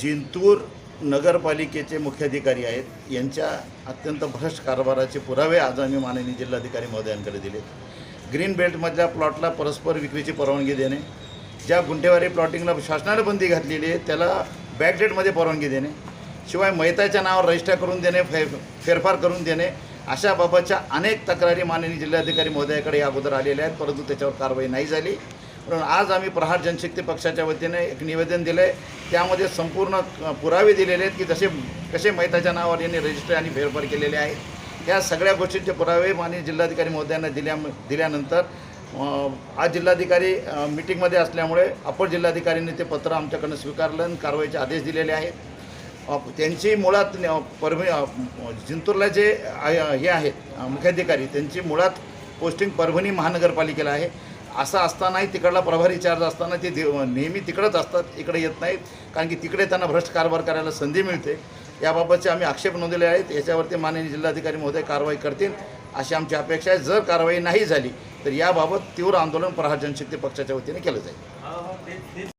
जिंतूर नगरपालिकेचे मुख्याधिकारी आहेत. यांच्या अत्यंत भ्रष्ट कारभाराचे पुरावे आज आम्ही माननीय जिल्हाधिकारी महोदयांकडे दिले. ग्रीन बेल्टमधल्या प्लॉटला परस्पर विक्रीची परवानगी देणे. ज्या गुंटेवारी प्लॉटिंगला शासनाने बंदी घातलेली आहे त्याला बॅकडेटमध्ये परवानगी देणे. शिवाय मैताच्या नावावर रजिस्टर करून देणे फे फेरफार करून देणे. अशा बाबतच्या अनेक तक्रारी माननीय जिल्हाधिकारी महोदयाकडे या अगोदर आलेल्या आहेत परंतु त्याच्यावर कारवाई नाही झाली. म्हणून आज आम्ही प्रहार जनशक्ती पक्षाच्या वतीने एक निवेदन दिलं आहे त्यामध्ये संपूर्ण पुरावे दिलेले आहेत की जसे कसे मैताच्या नावावर यांनी रजिस्टर आणि फेरफार केलेले आहेत. या सगळ्या गोष्टींचे पुरावे माननीय जिल्हाधिकारी महोदयांना दिल्या दिल्यानंतर आज जिल्हाधिकारी मिटिंगमध्ये असल्यामुळे अपर जिल्हाधिकाऱ्यांनी ते पत्र आमच्याकडनं स्वीकारलं आणि कारवाईचे आदेश दिलेले आहेत. त्यांची मुळात न- परभणी जिंतूरला जे आहे- हे आहेत मुख्याधिकारी त्यांची मुळात पोस्टिंग परभणी महानगरपालिकेला आहे. असं असतानाही तिकडला प्रभारी चार्ज असताना ते दे- नेहमी तिकडंच असतात इकडे येत नाहीत. कारण की तिकडे त्यांना भ्रष्ट कारभार करायला संधी मिळते. याबाबतचे आम्ही आक्षेप नोंदवले आहेत. याच्यावरती माननीय जिल्हाधिकारी महोदय कारवाई करतील अशी आमची अपेक्षा आहे. जर कारवाई नाही झाली तर याबाबत तीव्र आंदोलन प्रहार जनशक्ती पक्षाच्या वतीने केलं जाईल.